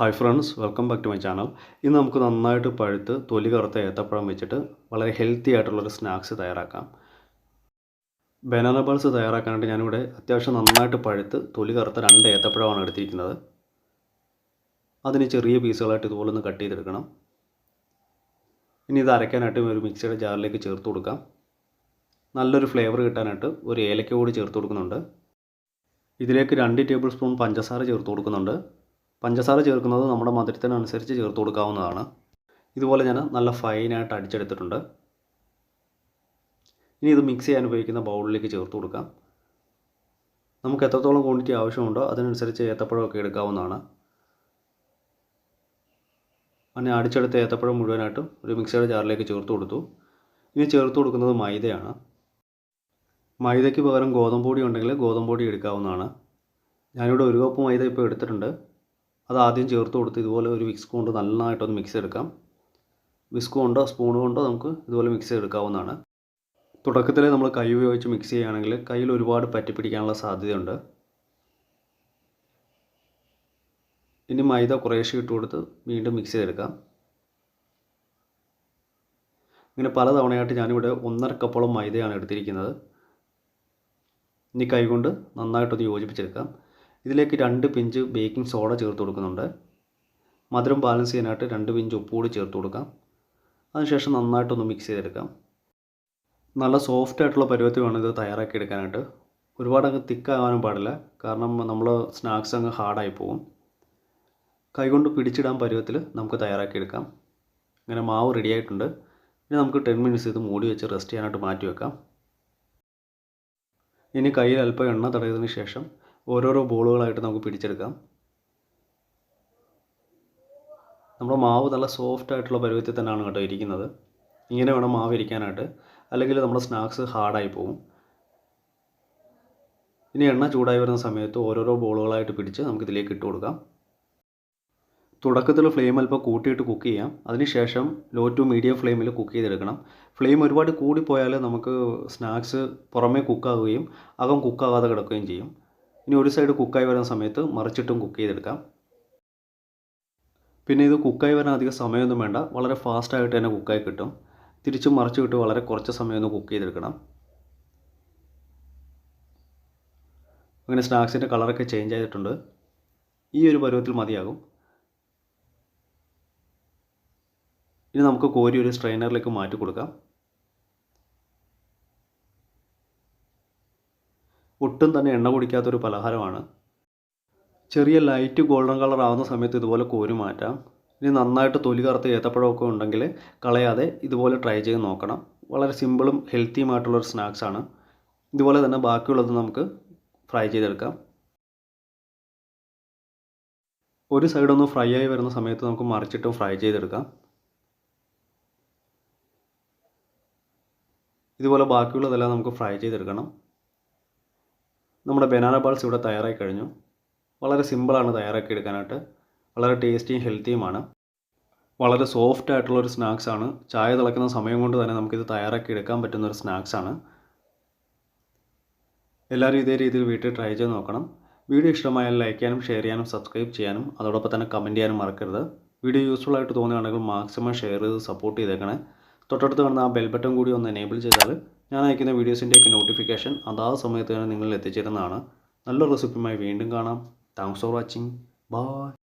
Hi friends welcome back to my channel ഇന്ന് നമുക്ക് നന്നായിട്ട് പഴുത്ത് തൊലി കറുത്ത ഏത്തപ്പഴം വെച്ചിട്ട് വളരെ ഹെൽത്തി ആയിട്ടുള്ളൊരു സ്നാക്സ് തയ്യാറാക്കാം. ബനാന ബൾസ് തയ്യാറാക്കാനായിട്ട് ഞാനിവിടെ അത്യാവശ്യം നന്നായിട്ട് പഴുത്ത് തൊലി കറുത്ത രണ്ട് ഏത്തപ്പഴമാണ് എടുത്തിരിക്കുന്നത്. അതിന് ചെറിയ പീസുകളായിട്ട് ഇതുപോലെ ഒന്ന് കട്ട് ചെയ്തെടുക്കണം. ഇനി ഇത് അരയ്ക്കാനായിട്ട് ഒരു മിക്സിയുടെ ജാറിലേക്ക് ചേർത്ത് കൊടുക്കാം. നല്ലൊരു ഫ്ലേവർ കിട്ടാനായിട്ട് ഒരു ഏലക്ക കൂടി ചേർത്ത് കൊടുക്കുന്നുണ്ട്. ഇതിലേക്ക് രണ്ട് ടേബിൾ സ്പൂൺ പഞ്ചസാര ചേർത്ത് കൊടുക്കുന്നുണ്ട്. പഞ്ചസാര ചേർക്കുന്നത് നമ്മുടെ മധുരത്തിനനുസരിച്ച് ചേർത്ത് കൊടുക്കാവുന്നതാണ്. ഇതുപോലെ ഞാൻ നല്ല ഫൈനായിട്ട് അടിച്ചെടുത്തിട്ടുണ്ട്. ഇനി ഇത് മിക്സ് ചെയ്യാൻ ഉപയോഗിക്കുന്ന ബൗളിലേക്ക് ചേർത്ത് കൊടുക്കാം. നമുക്ക് എത്രത്തോളം ക്വാണ്ടിറ്റി ആവശ്യമുണ്ടോ അതിനനുസരിച്ച് ഏത്തപ്പഴമൊക്കെ എടുക്കാവുന്നതാണ്. അങ്ങനെ അടിച്ചെടുത്ത ഏത്തപ്പഴം മുഴുവനായിട്ടും ഒരു മിക്സിയുടെ ജാറിലേക്ക് ചേർത്ത് കൊടുത്തു. ഇനി ചേർത്ത് കൊടുക്കുന്നത് മൈദയാണ്. മൈദയ്ക്ക് പകരം ഗോതമ്പ് പൊടി ഉണ്ടെങ്കിൽ ഗോതമ്പ് പൊടി എടുക്കാവുന്നതാണ്. ഞാനിവിടെ ഒരു കപ്പ് മൈദ ഇപ്പോൾ എടുത്തിട്ടുണ്ട്. അത് ആദ്യം ചേർത്ത് കൊടുത്ത് ഇതുപോലെ ഒരു വിക്സ് കൊണ്ട് നന്നായിട്ടൊന്ന് മിക്സ് എടുക്കാം. വിസ്ക് കൊണ്ടോ സ്പൂൺ കൊണ്ടോ നമുക്ക് ഇതുപോലെ മിക്സ് എടുക്കാവുന്നതാണ്. തുടക്കത്തിൽ നമ്മൾ കൈ ഉപയോഗിച്ച് മിക്സ് ചെയ്യുകയാണെങ്കിൽ കയ്യിൽ ഒരുപാട് പറ്റി പറ്റിപ്പിടിക്കാനുള്ള സാധ്യതയുണ്ട്. ഇനി മൈദ കുറേശ്ശെ ഇട്ട് കൊടുത്ത് വീണ്ടും മിക്സ് ചെയ്തെടുക്കാം. ഇങ്ങനെ പല തവണയായിട്ട് ഞാനിവിടെ ഒന്നര കപ്പോളം മൈദയാണ് എടുത്തിരിക്കുന്നത്. ഇനി കൈകൊണ്ട് നന്നായിട്ടൊന്ന് യോജിപ്പിച്ചെടുക്കാം. ഇതിലേക്ക് രണ്ട് പിഞ്ച് ബേക്കിംഗ് സോഡ ചേർത്ത് കൊടുക്കുന്നുണ്ട്. മധുരം ബാലൻസ് ചെയ്യാനായിട്ട് രണ്ട് പിഞ്ച് ഉപ്പ് കൂടി ചേർത്ത് കൊടുക്കാം. അതിനുശേഷം നന്നായിട്ടൊന്ന് മിക്സ് ചെയ്തെടുക്കാം. നല്ല സോഫ്റ്റ് ആയിട്ടുള്ള പരുവത്തിൽ വേണം ഇത് തയ്യാറാക്കി എടുക്കാനായിട്ട്. ഒരുപാട് അങ്ങ് പാടില്ല. കാരണം നമ്മൾ സ്നാക്സ് അങ്ങ് ഹാർഡായി പോകും. കൈകൊണ്ട് പിടിച്ചിടാൻ പരുവത്തിൽ നമുക്ക് തയ്യാറാക്കി എടുക്കാം. ഇങ്ങനെ മാവ് റെഡി ആയിട്ടുണ്ട്. ഇനി നമുക്ക് ടെൻ മിനിറ്റ്സ് ഇത് മൂടി വെച്ച് റെസ്റ്റ് ചെയ്യാനായിട്ട് മാറ്റി വെക്കാം. ഇനി കയ്യിൽ അല്പം എണ്ണ തടയതിന് ശേഷം ഓരോരോ ബോളുകളായിട്ട് നമുക്ക് പിടിച്ചെടുക്കാം. നമ്മുടെ മാവ് നല്ല സോഫ്റ്റ് ആയിട്ടുള്ള പരുവത്തിൽ തന്നെയാണ് കേട്ടോ ഇരിക്കുന്നത്. ഇങ്ങനെ വേണം മാവ് ഇരിക്കാനായിട്ട്. അല്ലെങ്കിൽ നമ്മുടെ സ്നാക്സ് ഹാർഡായി പോകും ഇനി എണ്ണ ചൂടായി വരുന്ന സമയത്ത് ഓരോരോ ബോളുകളായിട്ട് പിടിച്ച് നമുക്ക് ഇതിലേക്ക് ഇട്ട് കൊടുക്കാം. തുടക്കത്തിൽ ഫ്ലെയിം അല്പം കൂട്ടിയിട്ട് കുക്ക് ചെയ്യാം. അതിനുശേഷം ലോ ടു മീഡിയം ഫ്ലെയിമിൽ കുക്ക് ചെയ്തെടുക്കണം. ഫ്ലെയിം ഒരുപാട് കൂടിപ്പോയാൽ നമുക്ക് സ്നാക്സ് പുറമേ കുക്കാവുകയും അകം കുക്കാകാതെ കിടക്കുകയും ചെയ്യും. ഇനി ഒരു സൈഡ് കുക്കായി വരുന്ന സമയത്ത് മറിച്ചിട്ടും കുക്ക് ചെയ്തെടുക്കാം. പിന്നെ ഇത് കുക്കായി വരാൻ അധികം സമയമൊന്നും വേണ്ട. വളരെ ഫാസ്റ്റായിട്ട് തന്നെ കുക്കായി കിട്ടും. തിരിച്ചും മറിച്ച് കിട്ടും. വളരെ കുറച്ച് സമയമൊന്ന് കുക്ക് ചെയ്തെടുക്കണം. അങ്ങനെ സ്നാക്സിന്റെ കളറൊക്കെ ചേഞ്ച് ആയിട്ടുണ്ട്. ഈ ഒരു പരുവത്തിൽ മതിയാകും. ഇനി നമുക്ക് കോരി ഒരു സ്ട്രെയിനറിലേക്ക് മാറ്റി കൊടുക്കാം. ഒട്ടും തന്നെ എണ്ണ കുടിക്കാത്തൊരു പലഹാരമാണ്. ചെറിയ ലൈറ്റ് ഗോൾഡൻ കളർ ആവുന്ന സമയത്ത് ഇതുപോലെ കോരി മാറ്റാം. ഇനി നന്നായിട്ട് തൊലി കറുത്ത ഏത്തപ്പഴമൊക്കെ ഉണ്ടെങ്കിൽ കളയാതെ ഇതുപോലെ ട്രൈ ചെയ്ത് നോക്കണം. വളരെ സിമ്പിളും ഹെൽത്തിയുമായിട്ടുള്ളൊരു സ്നാക്സാണ് ഇതുപോലെ തന്നെ ബാക്കിയുള്ളത് നമുക്ക് ഫ്രൈ ചെയ്തെടുക്കാം. ഒരു സൈഡൊന്ന് ഫ്രൈ ആയി വരുന്ന സമയത്ത് നമുക്ക് മറിച്ചിട്ടും ഫ്രൈ ചെയ്തെടുക്കാം. ഇതുപോലെ ബാക്കിയുള്ളതെല്ലാം നമുക്ക് ഫ്രൈ ചെയ്തെടുക്കണം. നമ്മുടെ ബനാന ബാൾസ് ഇവിടെ തയ്യാറായി കഴിഞ്ഞു. വളരെ സിമ്പിളാണ് തയ്യാറാക്കി എടുക്കാനായിട്ട്. വളരെ ടേസ്റ്റിയും ഹെൽത്തിയുമാണ് വളരെ സോഫ്റ്റ് ആയിട്ടുള്ള ഒരു സ്നാക്സ് ആണ്. ചായ തിളക്കുന്ന സമയം കൊണ്ട് തന്നെ നമുക്കിത് തയ്യാറാക്കി എടുക്കാൻ പറ്റുന്ന ഒരു സ്നാക്സ് ആണ്. എല്ലാവരും ഇതേ രീതിയിൽ വീട്ടിൽ ട്രൈ ചെയ്ത് നോക്കണം. വീഡിയോ ഇഷ്ടമായാൽ ലൈക്ക് ചെയ്യാനും ഷെയർ ചെയ്യാനും സബ്സ്ക്രൈബ് ചെയ്യാനും അതോടൊപ്പം തന്നെ കമന്റ് ചെയ്യാനും മറക്കരുത്. വീഡിയോ യൂസ്ഫുൾ ആയിട്ട് തോന്നുകയാണെങ്കിൽ മാക്സിമം ഷെയർ ചെയ്ത് സപ്പോർട്ട് ചെയ്തേക്കണേ. തൊട്ടടുത്ത് കാണുന്ന ആ ബെൽ ബട്ടൺ കൂടി ഒന്ന് എനേബിൾ ചെയ്താൽ ഞാൻ അയക്കുന്ന വീഡിയോസിന്റെയൊക്കെ നോട്ടിഫിക്കേഷൻ അതാത് സമയത്ത് തന്നെ നിങ്ങളിൽ എത്തിച്ചേരുന്നതാണ്. നല്ല റെസിപ്പിയുമായി വീണ്ടും കാണാം. Thanks for watching bye